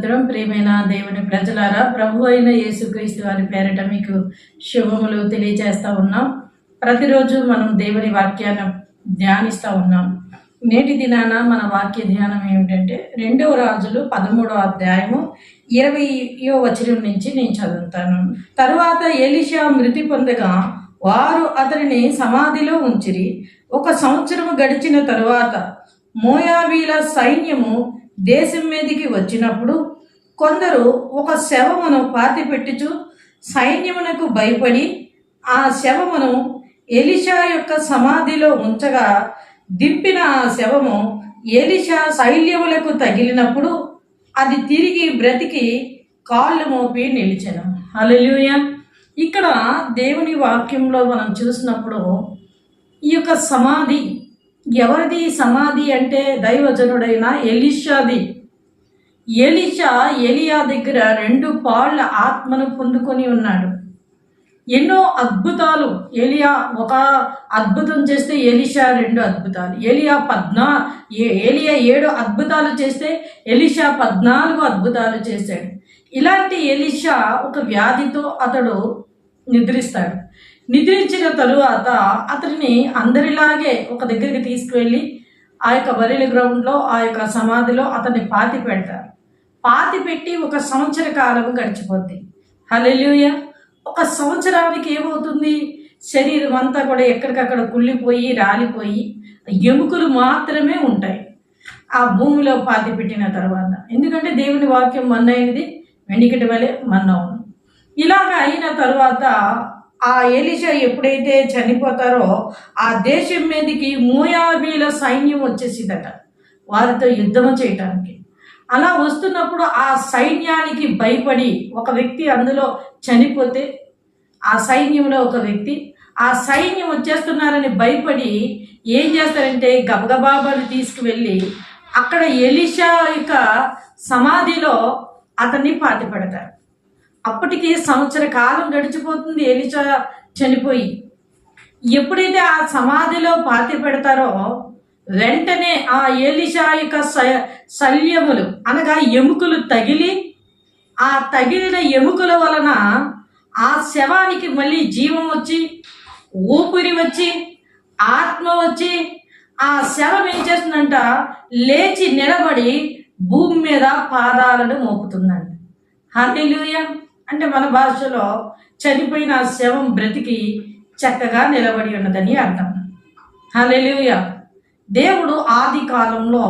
దేవునికి స్తోత్రం దేవుని ప్రజలారా ప్రభు అయిన యేసుక్రీస్తు వారి పేరిట మీకు శుభములు తెలియజేస్తూ ఉన్నాం. ప్రతిరోజు మనం దేవుని వాక్యాన్ని ధ్యానిస్తూ ఉన్నాం. నేటి దినాన మన వాక్య ధ్యానం ఏమిటంటే రెండవ రాజులు పదమూడవ అధ్యాయము ఇరవయో వచనం నుంచి నేను చదువుతాను. తరువాత ఎలిషా మృతి పొందగా వారు అతనిని సమాధిలో ఉంచిరి. ఒక సంవత్సరం గడిచిన తరువాత మోయాబీల సైన్యము దేశం మీదికి వచ్చినప్పుడు కొందరు ఒక శవమును పాతిపెట్టుచు సైన్యమునకు భయపడి ఆ శవమును ఎలిషా యొక్క సమాధిలో ఉంచగా దింపిన ఆ శవము ఎలిషా శైల్యములకు తగిలినప్పుడు అది తిరిగి బ్రతికి కాళ్ళు మోపి నిలిచను. హల్లెలూయ. ఇక్కడ దేవుని వాక్యంలో మనం చూసినప్పుడు ఈ యొక్క సమాధి ఎవరిది సమాధి అంటే దైవజనుడైన ఎలిషాది? ఎలిషా ఎలియా దగ్గర రెండు పాళ్ళ ఆత్మను పొందుకొని ఉన్నాడు. ఎన్నో అద్భుతాలు. ఎలియా ఒక అద్భుతం చేస్తే ఎలిషా రెండు అద్భుతాలు. ఎలియా పద్నా ఏ- ఎలియా ఏడు అద్భుతాలు చేస్తే ఎలిషా పద్నాలుగు అద్భుతాలు చేశాడు. ఇలాంటి ఎలిషా ఒక వ్యాధితో అతడు నిద్రిస్తాడు. నిద్రించిన తరువాత అతడిని అందరిలాగే ఒక దగ్గరికి తీసుకువెళ్ళి ఆ యొక్క బరిల గ్రౌండ్లో ఆ యొక్క సమాధిలో అతన్ని పాతి పెడతారు. పాతి పెట్టి ఒక సంవత్సర కాలం గడిచిపోద్ది. హలెలుయ ఒక సంవత్సరానికి ఏమవుతుంది? శరీరం అంతా కూడా ఎక్కడికక్కడ కుళ్ళిపోయి రాలిపోయి ఎముకలు మాత్రమే ఉంటాయి. ఆ భూమిలో పాతి పెట్టిన తర్వాత. ఎందుకంటే దేవుని వాక్యం మన్నైనది వెండికటి వలె మన్నవును ఇలాగ అయిన తర్వాత ఆ ఎలిషా ఎప్పుడైతే చనిపోతారో ఆ దేశం మీదకి మూయాబీల సైన్యం వచ్చేసిందట. వారితో యుద్ధం చేయటానికి. అలా వస్తున్నప్పుడు ఆ సైన్యానికి భయపడి ఒక వ్యక్తి అందులో చనిపోతే ఆ సైన్యంలో ఒక వ్యక్తి ఆ సైన్యం వచ్చేస్తున్నారని భయపడి ఏం చేస్తారంటే గబగబాబాను తీసుకువెళ్ళి అక్కడ ఎలిషా యొక్క సమాధిలో అతన్ని పాతి పెడతారు అప్పటికి సంవత్సర కాలం గడిచిపోతుంది ఎలిషా చనిపోయి. ఎప్పుడైతే ఆ సమాధిలో పాతి పెడతారో వెంటనే ఆ ఏలిషా యొక్క శల్యములు అనగా ఎముకలు తగిలి ఆ తగిలిన ఎముకల వలన ఆ శవానికి మళ్ళీ జీవం వచ్చి ఊపిరి వచ్చి ఆత్మ వచ్చి ఆ శవం ఏం చేస్తుందంట? లేచి నిలబడి భూమి మీద పాదాలను మోపుతుందంట. హల్లెలూయ! అంటే మన భాషలో చనిపోయిన ఆ శవం బ్రతికి చక్కగా నిలబడి ఉన్నదని అర్థం. హలెలుయ దేవుడు ఆది కాలంలో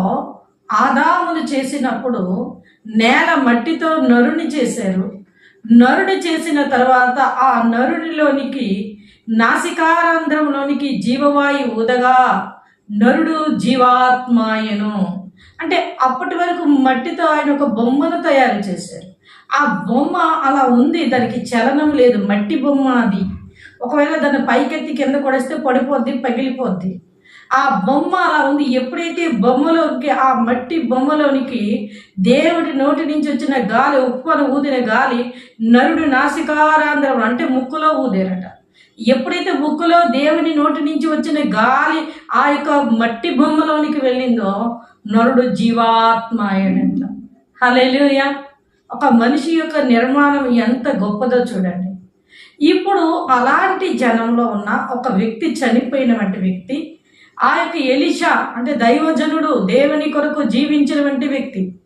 ఆదాములు చేసినప్పుడు నేల మట్టితో నరుని చేశారు. నరుని చేసిన తర్వాత ఆ నరునిలోనికి నాసికారంధ్రంలోనికి జీవవాయు ఊదగా నరుడు జీవాత్మాయను. అంటే అప్పటి వరకు మట్టితో ఆయన ఒక బొమ్మను తయారు చేశారు. ఆ బొమ్మ అలా ఉంది దానికి చలనం లేదు మట్టి బొమ్మ అది. ఒకవేళ దాన్ని పైకెత్తి కింద కొడేస్తే పడిపోద్ది పగిలిపోద్ది. ఆ బొమ్మ అలా ఉంది. ఎప్పుడైతే బొమ్మలోకి ఆ మట్టి బొమ్మలోనికి దేవుడి నోటి నుంచి వచ్చిన గాలి ఉప్పను ఊదిన గాలి నరుడు నాసికారాంధ్రం అంటే ముక్కులో ఊదేరట. ఎప్పుడైతే ముక్కులో దేవుని నోటి నుంచి వచ్చిన గాలి ఆ యొక్క మట్టి బొమ్మలోనికి వెళ్ళిందో నరుడు జీవాత్మ అయినట్ల హలే హల్లెలూయ. ఒక మనిషి యొక్క నిర్మాణం ఎంత గొప్పదో చూడండి. ఇప్పుడు అలాంటి జనంలో ఉన్న ఒక వ్యక్తి చనిపోయినటువంటి వ్యక్తి ఆ యొక్క ఎలిషా అంటే దైవజనుడు దేవుని కొరకు జీవించినటువంటి వ్యక్తి.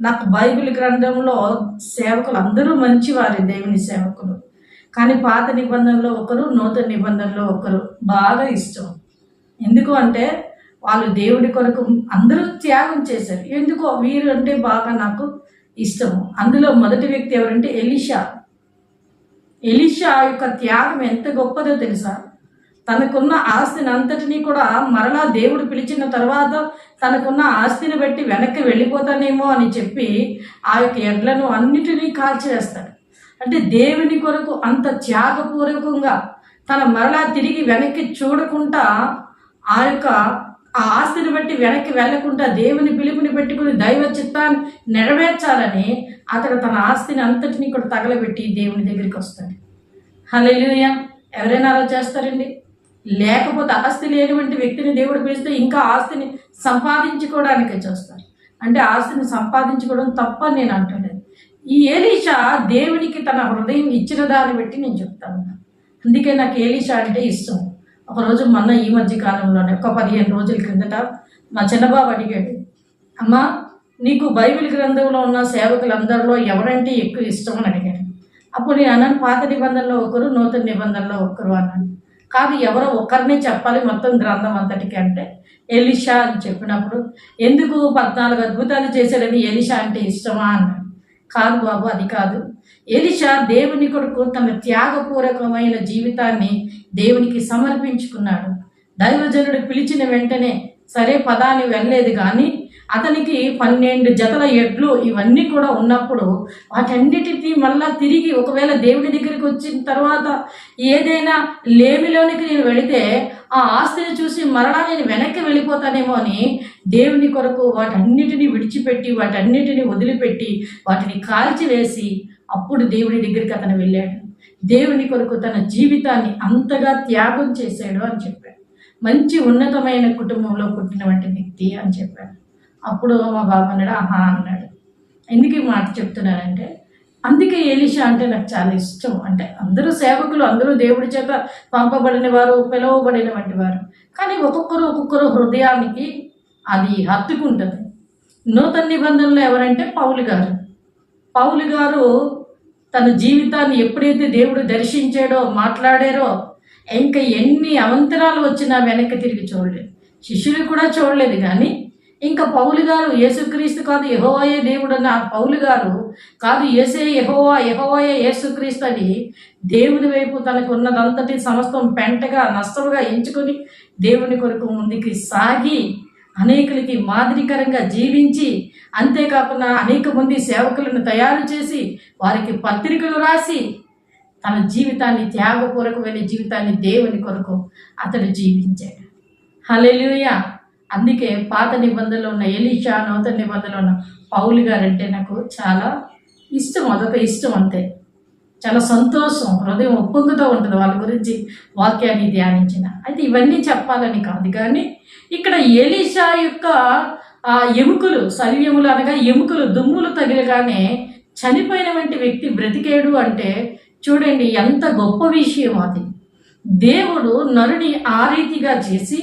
నాకు బైబిల్ గ్రంథంలో సేవకులు అందరూ మంచివారే దేవుని సేవకులు. కానీ పాత నిబంధనలో ఒకరు నూతన నిబంధనలో ఒకరు బాగా ఇష్టం. ఎందుకు అంటే వాళ్ళు దేవుడి కొరకు అందరూ త్యాగం చేశారు. ఎందుకో? వీరు అంటే బాగా నాకు ఇష్టము. అందులో మొదటి వ్యక్తి ఎవరంటే ఎలిషా. ఎలిషా యొక్క త్యాగం ఎంత గొప్పదో తెలుసా? తనకున్న ఆస్తిని అంతటినీ కూడా మరలా దేవుడు పిలిచిన తర్వాత తనకున్న ఆస్తిని బట్టి వెనక్కి వెళ్ళిపోతానేమో అని చెప్పి ఆ యొక్క ఎడ్లను అన్నిటినీ కాల్చివేస్తాడు. అంటే దేవుని కొరకు అంత త్యాగపూర్వకంగా తన మరలా తిరిగి వెనక్కి చూడకుండా ఆ యొక్క ఆ ఆస్తిని బట్టి వెనక్కి వెళ్ళకుండా దేవుని పిలుపుని పెట్టుకుని దైవ చిత్తాన్ని నెరవేర్చాలని అతడు తన ఆస్తిని అంతటిని కూడా తగలబెట్టి దేవుని దగ్గరికి వస్తాడు. హల్లెలూయ. ఎవరైనా అలా చేస్తారండి? లేకపోతే ఆస్తి లేనివంటి వ్యక్తిని దేవుడు పిలిస్తే ఇంకా ఆస్తిని సంపాదించుకోవడానికి చేస్తారు. అంటే ఆస్తిని సంపాదించుకోవడం తప్పని నేను అంటలేదు. ఈ ఏలీషా దేవునికి తన హృదయం ఇచ్చిన దాన్ని బట్టి నేను చెప్తాను అందుకే నాకు ఏలీషా అంటే ఇష్టం. ఒకరోజు మొన్న ఈ మధ్య కాలంలోనే ఒక పదిహేను రోజుల కిందట మా చిన్నబాబు అడిగాడు అమ్మా నీకు బైబిల్ గ్రంథంలో ఉన్న సేవకులందరిలో ఎవరంటే ఎక్కువ ఇష్టం? అని అడిగాడు. అప్పుడు నేను అన్నాను పాత నిబంధనలో ఒకరు నూతన నిబంధనలో ఒకరు అన్నాను. కాదు ఎవరో ఒకరినే చెప్పాలి మొత్తం గ్రంథం అంతటికి అంటే ఎలిషా అని చెప్పినప్పుడు ఎందుకు పద్నాలుగు అద్భుతాలు చేశాడని ఎలిషా అంటే ఇష్టమా? అన్నాడు. కాదు బాబు అది కాదు. ఎలిషా దేవుని కొరకు తన త్యాగపూర్వకమైన జీవితాన్ని దేవునికి సమర్పించుకున్నాడు. దైవజనుడు పిలిచిన వెంటనే సరే పదాన్ని వెళ్ళలేదు కానీ అతనికి పన్నెండు జతల ఎడ్లు ఇవన్నీ కూడా ఉన్నప్పుడు వాటన్నిటిని మళ్ళా తిరిగి ఒకవేళ దేవుడి దగ్గరికి వచ్చిన తర్వాత ఏదైనా లేమిలోనికి నేను వెళితే ఆ ఆస్తిని చూసి మరలా నేను వెనక్కి వెళ్ళిపోతానేమో అని దేవుని కొరకు వాటన్నిటిని విడిచిపెట్టి వాటన్నిటిని వదిలిపెట్టి వాటిని కాల్చివేసి అప్పుడు దేవుడి దగ్గరికి అతను వెళ్ళాడు. దేవుని కొరకు తన జీవితాన్ని అంతగా త్యాగం చేశాడు అని చెప్పాడు. మంచి ఉన్నతమైన కుటుంబంలో పుట్టినటువంటి వ్యక్తి అని చెప్పాడు. అప్పుడు మా బాబు అన్నాడు ఆహా అన్నాడు. ఎందుకు ఈ మాట చెప్తున్నానంటే అందుకే ఎలిషా అంటే నాకు చాలా ఇష్టం. అంటే అందరూ సేవకులు అందరూ దేవుడి చేత పంపబడిన వారు పిలువబడిన వంటి వారు. కానీ ఒక్కొక్కరు ఒక్కొక్కరు హృదయానికి అది హత్తుకుంటుంది. నూతన నిబంధనలు ఎవరంటే పౌలు గారు. పౌలు గారు తన జీవితాన్ని ఎప్పుడైతే దేవుడు దర్శించాడో మాట్లాడారో ఇంకా ఎన్ని అవంతరాలు వచ్చినా వెనక్కి తిరిగి చూడలేదు. శిష్యులు కూడా చూడలేదు కానీ ఇంకా పౌలు గారు యేసుక్రీస్తు కాదు యహోవాయే దేవుడు అన్న పౌలు గారు కాదు ఏసే యహోవా యహోవాయే యేసుక్రీస్తు అని దేవుని వైపు తనకు ఉన్నదంతటి సమస్తం పెంటగా నష్టముగా ఎంచుకొని దేవుని కొరకు ముందుకి సాగి అనేకులకి మాదిరికరంగా జీవించి అంతేకాకుండా అనేక మంది సేవకులను తయారు చేసి వారికి పత్రికలు రాసి తన జీవితాన్ని త్యాగపూర్వకమైన జీవితాన్ని దేవుని కొరకు అతడు జీవించాడు. హల్లెలూయా! అందుకే పాత నిబంధనలో ఉన్న ఎలీషా నూతన నిబంధనలో ఉన్న పౌలు గారంటే నాకు చాలా ఇష్టం అదొక ఇష్టం అంతే. చాలా సంతోషం హృదయం ఉప్పొంగుతూ ఉంటుంది వాళ్ళ గురించి వాక్యాన్ని ధ్యానించిన. అయితే ఇవన్నీ చెప్పాలని కాదు కానీ ఇక్కడ ఎలీషా యొక్క ఆ ఎముకలు శల్యములు అనగా ఎముకలు దుమ్ములు తగిలగానే చనిపోయిన వంటి వ్యక్తి బ్రతికేడు అంటే చూడండి ఎంత గొప్ప విషయం అది. దేవుడు నరుని ఆ రీతిగా చేసి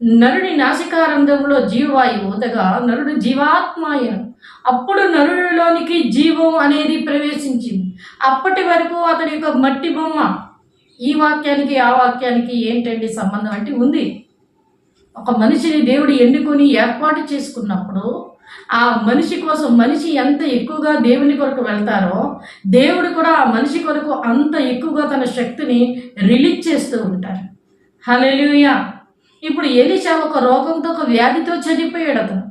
నరుని నాసికారంధంలో జీవవాయువు ఉండగా నరుడు జీవాత్మాయ అప్పుడు నరుడిలోనికి జీవం అనేది ప్రవేశించింది. అప్పటి వరకు అతని యొక్క మట్టి బొమ్మ ఈ వాక్యానికి ఆ వాక్యానికి ఏంటండి సంబంధం అంటే ఉంది. ఒక మనిషిని దేవుడు ఎన్నుకొని ఏర్పాటు చేసుకున్నప్పుడు ఆ మనిషి కోసం మనిషి ఎంత ఎక్కువగా దేవుని కొరకు వెళ్తారో దేవుడు కూడా ఆ మనిషి కొరకు అంత ఎక్కువగా తన శక్తిని రిలీజ్ చేస్తూ ఉంటారు హల్లెలూయా ఇప్పుడు ఎలిషా ఒక రోగంతో ఒక వ్యాధితో చనిపోయాడు అతను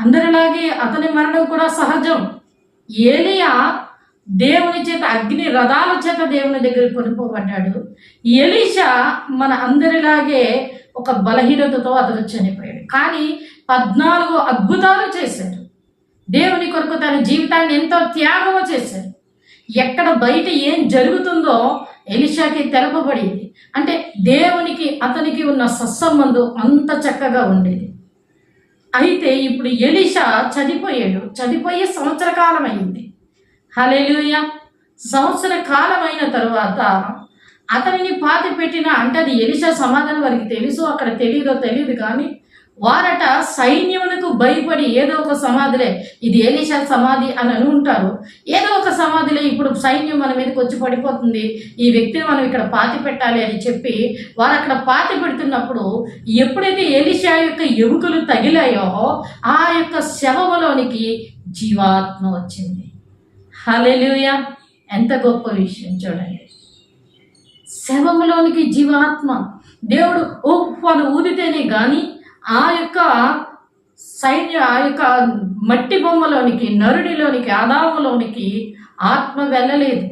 అందరిలాగే అతని మరణం కూడా సహజం. ఏలియా దేవుని చేత అగ్ని రథాల చేత దేవుని దగ్గర కొనుక్కోబడ్డాడు ఎలీషా మన అందరిలాగే ఒక బలహీనతతో అతను చనిపోయాడు. కానీ పద్నాలుగు అద్భుతాలు చేశాడు. దేవుని కొరకు తన జీవితాన్ని ఎంతో త్యాగము చేశాడు. ఎక్కడ బయట ఏం జరుగుతుందో ఎలిషాకి తెలపబడింది అంటే దేవునికి అతనికి ఉన్న సత్సంబంధం అంత చక్కగా ఉండేది. అయితే ఇప్పుడు ఎలిషా చనిపోయాడు. చనిపోయే సంవత్సర కాలం అయింది హలేలుయ సంవత్సర కాలం అయిన తరువాత అతనిని పాతి పెట్టిన అంటే అది ఎలిషా సమాధానం వారికి తెలుసు అక్కడ తెలియదో తెలియదు కానీ వారట సైన్యములకు భయపడి ఏదో ఒక సమాధిలే. ఇది ఎలిషా సమాధి అని అని ఉంటారు ఏ ఒక సమాధిలో ఇప్పుడు సైన్యం మన మీదకి వచ్చి పడిపోతుంది. ఈ వ్యక్తిని మనం ఇక్కడ పాతి పెట్టాలి అని చెప్పి వారు అక్కడ పాతి పెడుతున్నప్పుడు ఎప్పుడైతే ఎలిషా యొక్క ఎముకలు తగిలాయో ఆ యొక్క శవములోనికి జీవాత్మ వచ్చింది. హలెలుయ ఎంత గొప్ప విషయం చూడండి. శవములోనికి జీవాత్మ. దేవుడు ఉప్పాను ఊదితేనే కానీ ఆ యొక్క సైన్య ఆ యొక్క మట్టి బొమ్మలోనికి నరుడిలోనికి ఆదాములోనికి ఆత్మ వెళ్ళలేదు.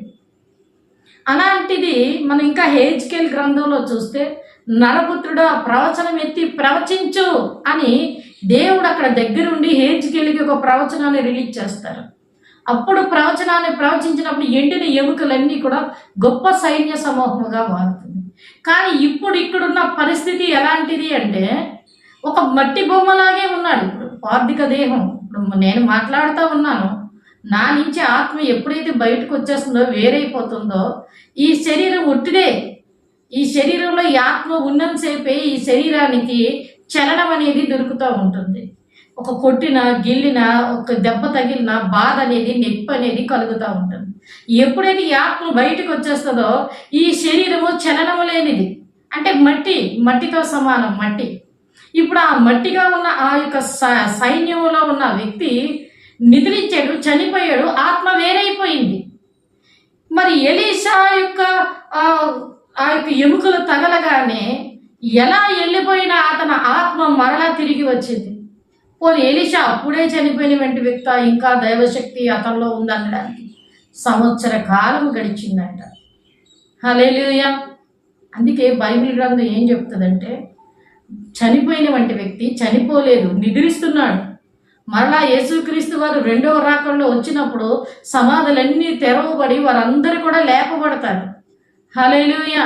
అలాంటిది మనం ఇంకా హేజ్కేల్ గ్రంథంలో చూస్తే నరపుత్రుడు ఆ ప్రవచనం ఎత్తి ప్రవచించు అని దేవుడు అక్కడ దగ్గరుండి హేజ్కేల్కి ఒక ప్రవచనాన్ని రిలీజ్ చేస్తారు. అప్పుడు ప్రవచనాన్ని ప్రవచించినప్పుడు ఎండిన ఎముకలన్నీ కూడా గొప్ప సైన్య సమూహముగా మారుతుంది. కానీ ఇప్పుడు ఇక్కడున్న పరిస్థితి ఎలాంటిది అంటే ఒక మట్టి బొమ్మలాగే ఉన్నాడు. ఇప్పుడు పార్థిక దేహం. ఇప్పుడు నేను మాట్లాడుతూ ఉన్నాను. నా నుంచి ఆత్మ ఎప్పుడైతే బయటకు వచ్చేస్తుందో వేరైపోతుందో ఈ శరీరం ఒట్టిదే. ఈ శరీరంలో ఈ ఆత్మ ఉన్నంతసేపే ఈ శరీరానికి చలనం అనేది దొరుకుతూ ఉంటుంది. ఒక కొట్టిన గిల్లిన ఒక దెబ్బ తగిలిన బాధ అనేది నొప్పి అనేది కలుగుతూ ఉంటుంది. ఎప్పుడైతే ఈ ఆత్మ బయటకు వచ్చేస్తుందో ఈ శరీరము చలనము లేనిది. అంటే మట్టి మట్టితో సమానం మట్టి. ఇప్పుడు ఆ మట్టిగా ఉన్న ఆ యొక్క సైన్యంలో ఉన్న వ్యక్తి నిద్రించాడు చనిపోయాడు ఆత్మ వేరైపోయింది. మరి ఎలీషా యొక్క ఆ యొక్క ఎముకలు తగలగానే ఎలా వెళ్ళిపోయిన అతని ఆత్మ మరలా తిరిగి వచ్చింది. పోనీ ఎలీషా అప్పుడే చనిపోయిన వెంట వ్యక్తి ఇంకా దైవశక్తి అతనిలో ఉందనడానికి సంవత్సర కాలం గడిచిందంట. హలేలుయా అందుకే బైబిల్ గ్రంథం ఏం చెప్తుందంటే చనిపోయిన వంటి వ్యక్తి చనిపోలేదు నిద్రిస్తున్నాడు. మరలా యేసుక్రీస్తు వారు రెండవ రాకంలో వచ్చినప్పుడు సమాధులన్నీ తెరవబడి వారందరూ కూడా లేపబడతారు. హలేలుయ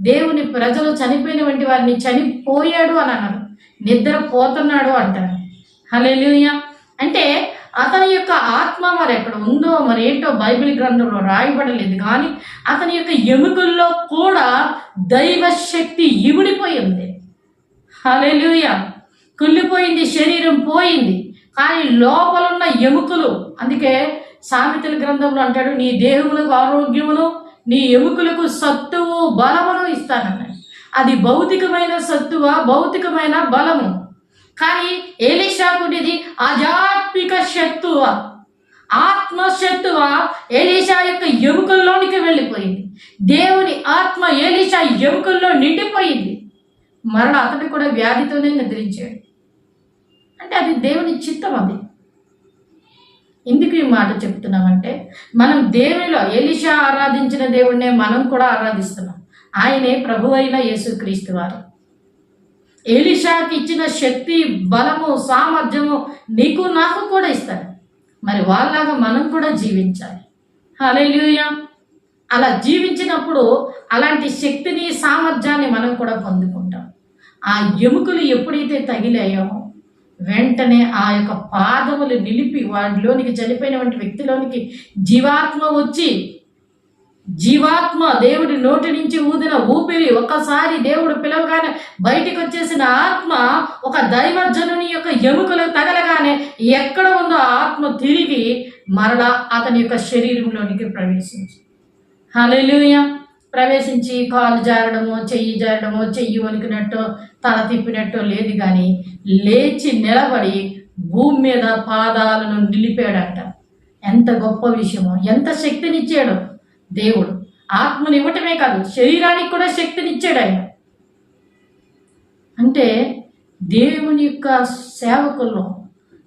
దేవుని ప్రజలు చనిపోయిన వంటి వారిని చనిపోయాడు అని అన్నారు. నిద్రపోతున్నాడు అంటారు. హలేలుయ అంటే అతని యొక్క ఆత్మ మరి ఎక్కడ ఉందో మరి ఏంటో బైబిల్ గ్రంథంలో రాయబడలేదు కానీ అతని యొక్క ఎముకల్లో కూడా దైవ శక్తి ఉంది. ఉంది కుళ్ళిపోయింది శరీరం పోయింది. కానీ లోపలున్న ఎముకలు అందుకే సామెతల గ్రంథంలో అంటాడు నీ దేహములకు ఆరోగ్యమును నీ ఎముకలకు సత్తువు బలమును ఇస్తానన్నాడు. అది భౌతికమైన సత్తువ భౌతికమైన బలము? కానీ ఏలిషాకుడిది ఆధ్యాత్మిక శత్తువ? ఆత్మశత్తువ? ఏలీషా యొక్క ఎముకల్లోనికి వెళ్ళిపోయింది. దేవుని ఆత్మ ఏలీషా ఎముకల్లో నిండిపోయింది. మరణ అతడు కూడా వ్యాధితోనే నిద్రించాడు. అంటే అది దేవుని చిత్తం అది. ఎందుకు ఈ మాట చెప్తున్నామంటే మనం దేవునిలో ఎలిషా ఆరాధించిన దేవుడినే మనం కూడా ఆరాధిస్తున్నాం. ఆయనే ప్రభు అయిన యేసుక్రీస్తు వారు. ఎలిషాకి ఇచ్చిన శక్తి బలము సామర్థ్యము నీకు నాకు కూడా ఇస్తాడు మరి వాళ్ళలాగా మనం కూడా జీవించాలి. హల్లెలూయా. అలా జీవించినప్పుడు అలాంటి శక్తిని సామర్థ్యాన్ని మనం కూడా పొందుకుంటాం. ఆ ఎముకలు ఎప్పుడైతే తగిలాయో వెంటనే ఆ యొక్క పాదములు నిలిపి వాడిలోనికి చనిపోయినటువంటి వ్యక్తిలోనికి జీవాత్మ వచ్చి జీవాత్మ దేవుడి నోటి నుంచి ఊదిన ఊపిరి ఒక్కసారి దేవుడు పిలవగానే బయటికి వచ్చేసిన ఆత్మ ఒక దైవజనుని యొక్క ఎముకలు తగలగానే ఎక్కడ ఉందో ఆత్మ తిరిగి మరలా అతని యొక్క శరీరంలోనికి ప్రవేశించి హలో ప్రవేశించి కాలు జారడము చెయ్యి జారడమో చెయ్యి వణికినట్టు తల తిప్పినట్టు లేదు కానీ లేచి నిలబడి భూమి మీద పాదాలను నిలిపాడంట. ఎంత గొప్ప విషయమో ఎంత శక్తినిచ్చాడు దేవుడు. ఆత్మని ఇవ్వటమే కాదు శరీరానికి కూడా శక్తినిచ్చాడు ఆయన. అంటే దేవుని యొక్క సేవకుల్లో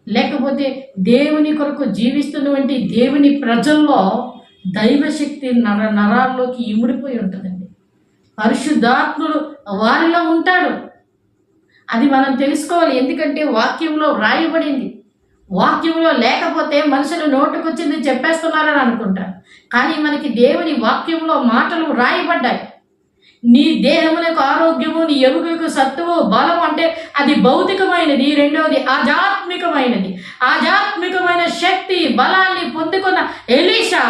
లేకపోతే దేవుని కొరకు జీవిస్తున్నటువంటి దేవుని ప్రజల్లో దైవశక్తి నర నరాల్లోకి ఇముడిపోయి ఉంటుందండి. పరిశుద్ధాత్ముడు వారిలో ఉంటాడు. అది మనం తెలుసుకోవాలి. ఎందుకంటే వాక్యంలో రాయబడింది వాక్యంలో లేకపోతే మనుషులు నోటుకొచ్చింది చెప్పేస్తున్నారని అనుకుంటారు. కానీ మనకి దేవుని వాక్యంలో మాటలు రాయబడ్డాయి నీ దేహములకు ఆరోగ్యము నీ ఎముకలకు సత్తువు బలం అంటే అది భౌతికమైనది. రెండవది ఆధ్యాత్మికమైనది. ఆధ్యాత్మికమైన శక్తి బలాన్ని పొందుకున్న ఎలీషా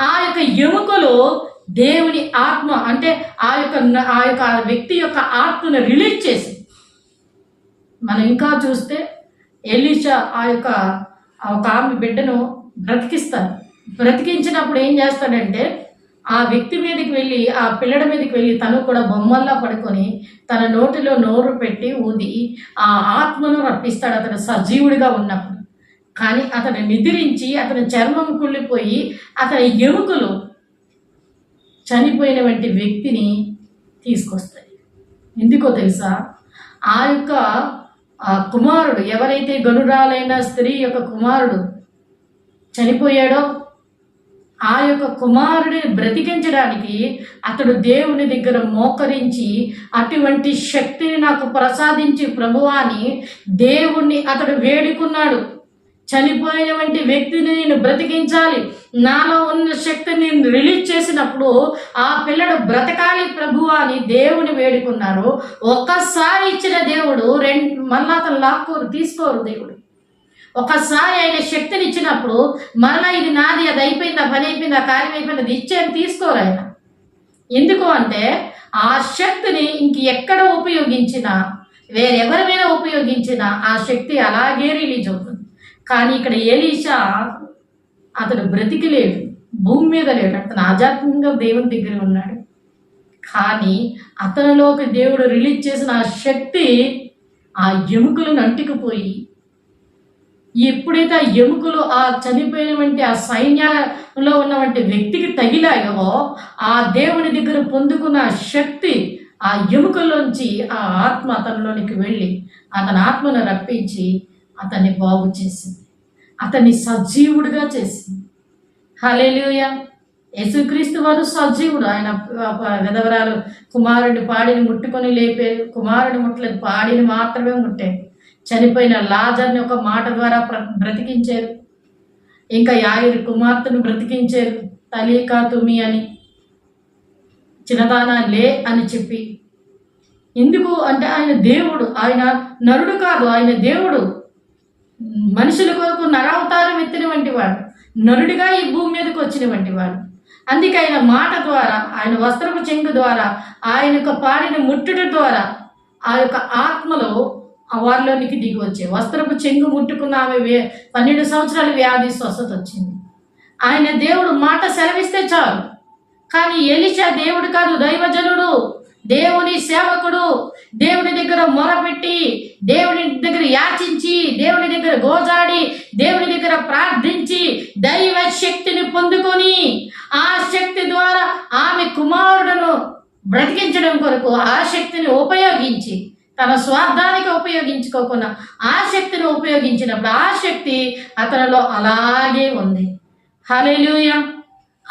ఆ యొక్క ఎముకలు దేవుని ఆత్మ అంటే ఆ యొక్క ఆ యొక్క వ్యక్తి యొక్క ఆత్మను రిలీజ్ చేసి. మనం ఇంకా చూస్తే ఎలీషా ఆ యొక్క ఆ ఒక ఆమె బిడ్డను బ్రతికిస్తాడు. బ్రతికించినప్పుడు ఏం చేస్తాడంటే ఆ వ్యక్తి మీదకి వెళ్ళి ఆ పిల్లడ మీదకి వెళ్ళి తను కూడా బొమ్మల్లా పడుకొని తన నోటిలో నోరు పెట్టి ఊది ఆ ఆత్మను రప్పిస్తాడు అతను సజీవుడిగా ఉన్నప్పుడు. కానీ అతను నిద్రించి అతని చర్మం కుళ్ళిపోయి అతని ఎముకలు చనిపోయిన వంటి వ్యక్తిని తీసుకొస్తాయి. ఎందుకో తెలుసా? ఆ యొక్క కుమారుడు ఎవరైతే గనురాలైన స్త్రీ యొక్క కుమారుడు చనిపోయాడో ఆ యొక్క కుమారుడిని బ్రతికించడానికి అతడు దేవుని దగ్గర మోకరించి అటువంటి శక్తిని నాకు ప్రసాదించి ప్రభువాని దేవుణ్ణి అతడు వేడుకున్నాడు. చనిపోయిన వంటి వ్యక్తిని నేను బ్రతికించాలి. నాలో ఉన్న శక్తిని నేను రిలీజ్ చేసినప్పుడు ఆ పిల్లడు బ్రతకాలి ప్రభు అని దేవుని వేడుకున్నారు. ఒక్కసారి ఇచ్చిన దేవుడు రెండు మళ్ళా అతను లాక్కోరు తీసుకోరు దేవుడు. ఒకసారి ఆయన శక్తిని ఇచ్చినప్పుడు మరలా ఇది నాది అది అయిపోయింది ఆ పని అయిపోయింది ఆ కార్యం అయిపోయింది అది ఇచ్చేది తీసుకోరు ఆయన. ఎందుకు అంటే ఆ శక్తిని ఇంక ఎక్కడ ఉపయోగించినా వేరెవరి మీద ఉపయోగించినా ఆ శక్తి అలాగే రిలీజ్ అవుతుంది. కానీ ఇక్కడ ఏలీషా అతడు బ్రతికి లేడు భూమి మీద లేడు అతను ఆధ్యాత్మికంగా దేవుని దగ్గర ఉన్నాడు. కానీ అతనిలోకి దేవుడు రిలీజ్ చేసిన ఆ శక్తి ఆ ఎముకలను అంటుకుపోయి ఎప్పుడైతే ఆ ఎముకలు ఆ చనిపోయినటువంటి ఆ సైన్యంలో ఉన్నటువంటి వ్యక్తికి తగిలాయో ఆ దేవుని దగ్గర పొందుకున్న శక్తి ఆ ఎముకలోంచి ఆ ఆత్మ అతనిలోనికి వెళ్ళి అతని ఆత్మను రప్పించి అతన్ని బాగు చేసింది. అతన్ని సజీవుడిగా చేసింది. హలేలుయ యేసుక్రీస్తు వారు సజీవుడు. ఆయన విధవరాలు కుమారుడి పాడిని ముట్టుకొని లేపారు కుమారుడి ముట్టలేదు పాడిని మాత్రమే ముట్టాడు చనిపోయిన లాజర్ని ఒక మాట ద్వారా ప్ర- బ్రతికించారు. ఇంకా యాగిరి కుమార్తెను బ్రతికించారు. తలీకా తుమి అని. చిన్నదానా లే అని చెప్పి. ఎందుకు? అంటే ఆయన దేవుడు. ఆయన నరుడు కాదు. ఆయన దేవుడు. మనుషుల కొరకు నరావతారం ఎత్తిన వంటి వాడు. నరుడిగా ఈ భూమి మీదకి వచ్చిన వంటి వాడు. అందుకే ఆయన మాట ద్వారా ఆయన వస్త్రపు చెంగు ద్వారా ఆయన యొక్క పాడిని ముట్టుట ద్వారా ఆ యొక్క ఆత్మలో ఆ వారిలోనికి దిగి వచ్చే. వస్త్రపు చెంగు ముట్టుకున్న ఆమె వే పన్నెండు సంవత్సరాలు వ్యాధి స్వస్థత వచ్చింది. ఆయన దేవుడు మాట సెలవిస్తే చాలు. కానీ ఎలిషా దేవుడు కాదు దైవజనుడు దేవుని సేవకుడు దేవుని దగ్గర మొరపెట్టి దేవుని దగ్గర యాచించి దేవుని దగ్గర గోజాడి దేవుని దగ్గర ప్రార్థించి దైవ శక్తిని పొందుకొని ఆ శక్తి ద్వారా ఆమె కుమారుడును బ్రతికించడం కొరకు ఆ శక్తిని ఉపయోగించి తన స్వార్థానికి ఉపయోగించుకోకుండా ఆ శక్తిని ఉపయోగించినప్పుడు ఆ శక్తి అతనిలో అలాగే ఉంది. హల్లెలూయ.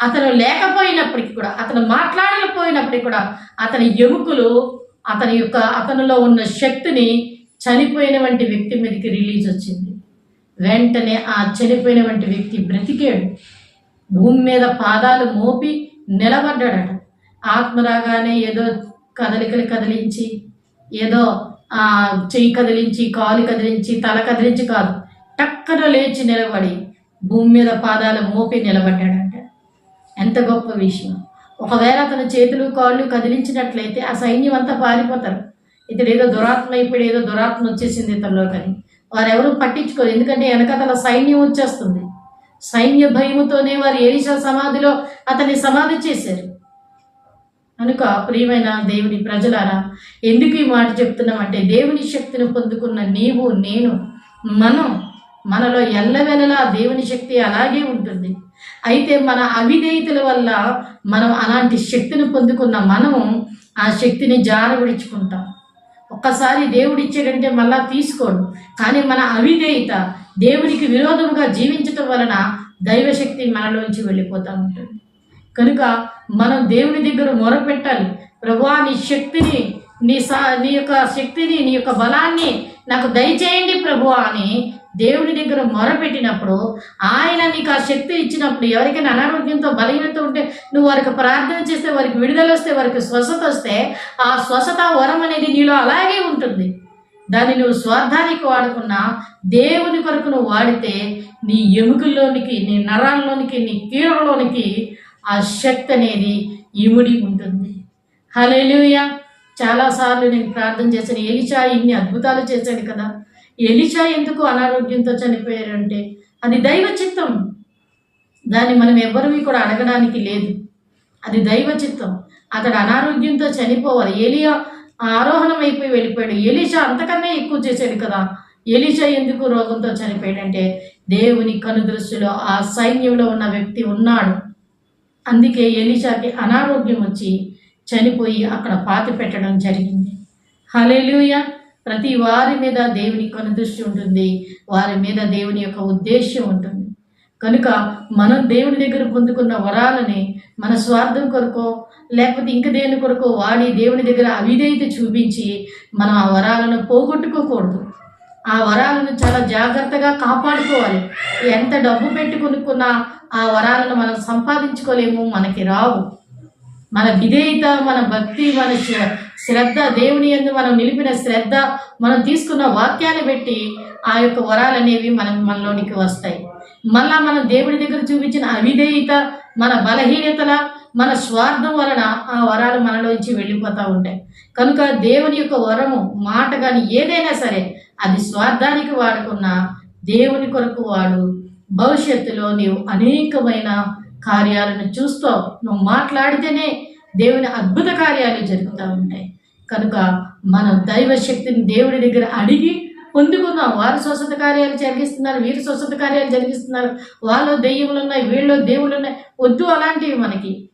అతను లేకపోయినప్పటికీ కూడా అతను మాట్లాడకపోయినప్పటికీ కూడా అతని ఎముకలు అతని యొక్క అతనిలో ఉన్న శక్తిని చనిపోయిన వంటి వ్యక్తి మీదకి రిలీజ్ వచ్చింది. వెంటనే ఆ చనిపోయిన వంటి వ్యక్తి బ్రతికాడు. భూమి మీద పాదాలు మోపి నిలబడ్డాడట. ఆత్మ రాగానే ఏదో కదలికలు కదిలించి ఏదో చెయ్యి కదిలించి కాలు కదిలించి తల కదిలించి కాదు. టక్కన లేచి నిలబడి భూమి మీద పాదాలు మోపి నిలబడ్డాడంట. ఎంత గొప్ప విషయం. ఒకవేళ అతను చేతులు కాళ్ళు కదిలించినట్లయితే ఆ సైన్యం అంతా పారిపోతారు. ఇతడు ఏదో దురాత్మ ఇప్పుడు ఏదో దురాత్మ వచ్చేసింది ఇతనిలో కానీ. వారెవరూ పట్టించుకోరు ఎందుకంటే వెనకతల సైన్యం వచ్చేస్తుంది. సైన్య భయముతోనే వారు ఏలిషా సమాధిలో అతన్ని సమాధి చేశారు. కనుక ప్రియమైన దేవుని ప్రజలారా ఎందుకు ఈ మాట చెప్తున్నామంటే దేవుని శక్తిని పొందుకున్న నీవు నేను మనం మనలో ఎల్లవెలలా దేవుని శక్తి అలాగే ఉంటుంది. అయితే మన అవిధేయతల వల్ల మనం అలాంటి శక్తిని పొందుకున్న మనము ఆ శక్తిని జార విడుచుకుంటాం ఒక్కసారి దేవుడు ఇచ్చాడంటే మళ్ళా తీసుకోడు. కానీ మన అవిధేయత దేవునికి విరోధంగా జీవించటం వలన దైవశక్తి మనలోంచి వెళ్ళిపోతూ ఉంటుంది. కనుక మనం దేవుని దగ్గర మొరపెట్టాలి. ప్రభా నీ శక్తిని నీ సా నీ యొక్క శక్తిని నీ యొక్క బలాన్ని నాకు దయచేయండి ప్రభు అని దేవుని దగ్గర మొరపెట్టినప్పుడు ఆయన నీకు ఆ శక్తి ఇచ్చినప్పుడు ఎవరికైనా అనారోగ్యంతో బలహీనత ఉంటే నువ్వు వారికి ప్రార్థన చేస్తే వారికి విడుదల వస్తే వారికి స్వస్థత వస్తే ఆ స్వస్థత వరం అనేది నీలో అలాగే ఉంటుంది. దాన్ని నువ్వు స్వార్థానికి వాడుకున్నా దేవుని కొరకు నువ్వు వాడితే నీ ఎముకల్లోనికి నీ నరాల్లోనికి నీ కీరంలోనికి ఆ శక్తి అనేది ఇముడి ఉంటుంది. హలేలుయ చాలాసార్లు నేను ప్రార్థన చేశాను. ఎలిచా ఇన్ని అద్భుతాలు చేశాడు కదా. ఎలిచా ఎందుకు అనారోగ్యంతో చనిపోయారంటే అది దైవ చిత్తం దాన్ని మనం ఎవరివి కూడా అడగడానికి లేదు. అది దైవ చిత్తం అతడు అనారోగ్యంతో చనిపోవాలి. ఎలియా ఆరోహణం అయిపోయి వెళ్ళిపోయాడు. ఎలీషా అంతకన్నా ఎక్కువ చేశాడు కదా. ఎలీషా ఎందుకు రోగంతో చనిపోయాడంటే దేవుని కనుదృష్టిలో ఆ సైన్యంలో ఉన్న వ్యక్తి ఉన్నాడు. అందుకే ఎలిషాకి అనారోగ్యం వచ్చి చనిపోయి అక్కడ పాతి పెట్టడం జరిగింది. హలేలుయ ప్రతి వారి మీద దేవుని కనుదృష్టి ఉంటుంది. వారి మీద దేవుని యొక్క ఉద్దేశం ఉంటుంది. కనుక మనం దేవుని దగ్గర పొందుకున్న వరాలని మన స్వార్థం కొరకో లేకపోతే ఇంక దేని కొరకో వాడి దేవుని దగ్గర అవిధేయత చూపించి మనం ఆ వరాలను పోగొట్టుకోకూడదు. ఆ వరాలను చాలా జాగ్రత్తగా కాపాడుకోవాలి. ఎంత డబ్బు పెట్టుకునుకున్నా ఆ వరాలను మనం సంపాదించుకోలేము మనకి రావు. మన విధేయత మన భక్తి మన శ్ర- శ్రద్ధ దేవుని యందు మనం నిలిపిన శ్రద్ధ మనం తీసుకున్న వాక్యాన్ని బట్టి ఆ యొక్క వరాలు అనేవి మనం మనలోనికి వస్తాయి. మళ్ళా మనం దేవుడి దగ్గర చూపించిన అవిధేయత మన బలహీనతల మన స్వార్థం వలన ఆ వరాలు మనలోంచి వెళ్ళిపోతూ ఉంటాయి. కనుక దేవుని యొక్క వరము మాట కానీ ఏదైనా సరే అది స్వార్థానికి వాడుకున్న దేవుని కొరకు వాడు భవిష్యత్తులో నీవు అనేకమైన కార్యాలను చూస్తావు. నువ్వు మాట్లాడితేనే దేవుని అద్భుత కార్యాలు జరుగుతూ ఉంటాయి. కనుక మనం దైవ శక్తిని దేవుడి దగ్గర అడిగి పొందుకున్నాం వారు స్వస్థత కార్యాలు జరిగిస్తున్నారు వీరు స్వస్థత కార్యాలు జరిగిస్తున్నారు. వాళ్ళు దెయ్యములు ఉన్నాయి వీళ్ళు దేవుళ్ళు ఉన్నాయి. వద్దు అలాంటివి మనకి.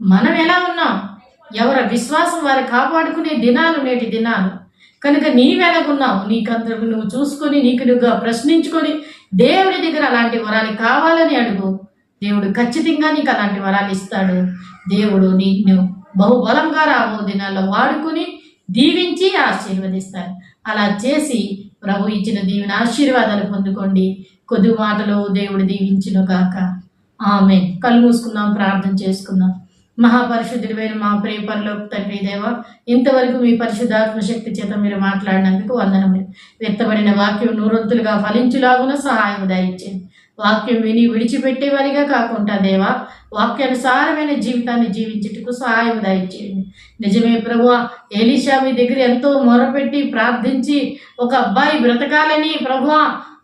మనం ఎలా ఉన్నాం? ఎవరి విశ్వాసం వారు కాపాడుకునే దినాలు నేటి దినాలు. కనుక నీవెలాగున్నావు? నీకంత నువ్వు చూసుకొని నీకు నువ్వుగా ప్రశ్నించుకొని దేవుడి దగ్గర అలాంటి వరాలు కావాలని అడుగు. దేవుడు ఖచ్చితంగా నీకు అలాంటి వరాలు ఇస్తాడు. దేవుడు నిన్ను బహుబలంగా రాబో దినాల్లో వాడుకుని దీవించి ఆశీర్వదిస్తాడు. అలా చేసి ప్రభు ఇచ్చిన దీవెన ఆశీర్వాదాలు పొందుకోండి. కొద్ది మాటలు దేవుడు దీవించును కాక ఆమె కళ్ళు మూసుకుందాం ప్రార్థన చేసుకుందాం. మహాపరిశుద్ధుడివైన మా ప్రియ పరలోక తండ్రి దేవ ఇంతవరకు మీ పరిశుద్ధాత్మ శక్తి చేత మీరు మాట్లాడినందుకు వందనములు. వ్యక్తపడిన వాక్యం నూరొంతులుగా ఫలించులాగున సహాయం దయచేయండి. వాక్యం విని విడిచిపెట్టేవారిగా కాకుండా దేవా వాక్యానుసారమైన జీవితాన్ని జీవించుటకు సహాయం దయచేయండి. నిజమే ప్రభు ఎలీషా మీ దగ్గర ఎంతో మొరపెట్టి ప్రార్థించి ఒక అబ్బాయి బ్రతకాలని ప్రభు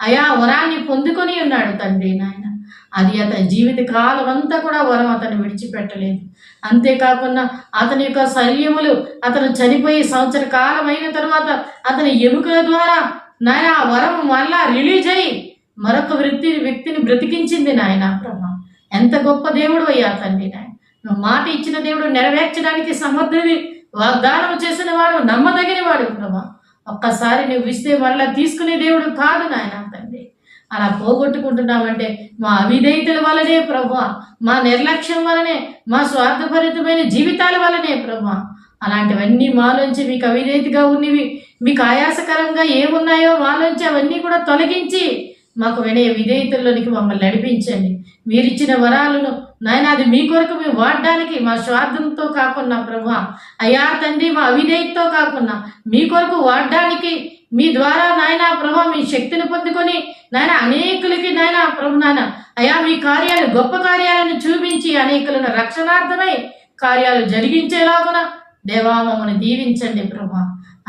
అయా వరాన్ని పొందుకొని ఉన్నాడు తండ్రి నాయన. అది అతని జీవిత కాలం అంతా కూడా వరం అతను విడిచిపెట్టలేదు. అంతేకాకుండా అతని యొక్క శల్యములు అతను చనిపోయి సంవత్సర కాలం అయిన తర్వాత అతని ఎముకల ద్వారా నాయన ఆ వరం మళ్ళా రిలీజ్ అయ్యి మరొక వ్యక్తి వ్యక్తిని బ్రతికించింది నాయన ప్రభా. ఎంత గొప్ప దేవుడు అయ్యా తండ్రి నాయన. నువ్వు మాట ఇచ్చిన దేవుడు నెరవేర్చడానికి సమర్థుడి వాగ్దానం చేసిన వాడు నమ్మదగిన వాడు ప్రభా. ఒక్కసారి నువ్వు ఇస్తే మరలా తీసుకునే దేవుడు కాదు నాయన తండ్రి. అలా పోగొట్టుకుంటున్నామంటే మా అవిధేయతల వలనే ప్రభు. మా నిర్లక్ష్యం వలనే మా స్వార్థభరితమైన జీవితాల వలనే ప్రభు. అలాంటివన్నీ మాలోంచి మీకు అవిధేయతగా ఉన్నవి మీకు ఆయాసకరంగా ఏమున్నాయో మాలోంచి అవన్నీ కూడా తొలగించి మాకు వినయ విధేయతల్లోనికి మమ్మల్ని నడిపించండి. మీరిచ్చిన వరాలను నాయన అది మీ కొరకు మేము వాడడానికి మా స్వార్థంతో కాకుండా ప్రభు అయ్యా తండ్రి మా అవిధేయతతో కాకుండా మీ కొరకు వాడడానికి మీ ద్వారా నాయన ప్రభా మీ శక్తిని పొందుకొని నాయన అనేకులకి నాయన ప్రభు నాయన అయా మీ కార్యాలు గొప్ప కార్యాలను చూపించి అనేకులను రక్షణార్థమై కార్యాలు జరిగించేలాగున దేవా మమ్మల్ని దీవించండి ప్రభా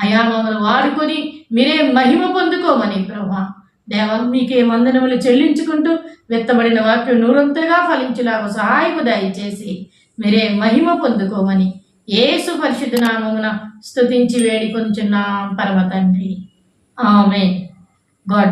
అయా మమ్మల్ని వాడుకొని మీరే మహిమ పొందుకోమని ప్రభా దేవా మీకే మందనములు చెల్లించుకుంటూ విత్తబడిన వాక్యం నూరంతగా ఫలించులాగా సహాయము దయచేసి మీరే మహిమ పొందుకోమని ఏసు పరిశుద్ధ నామమున స్థుతించి వేడుకొంచున్నాం పరమ తండ్రి ఆమె గాడ్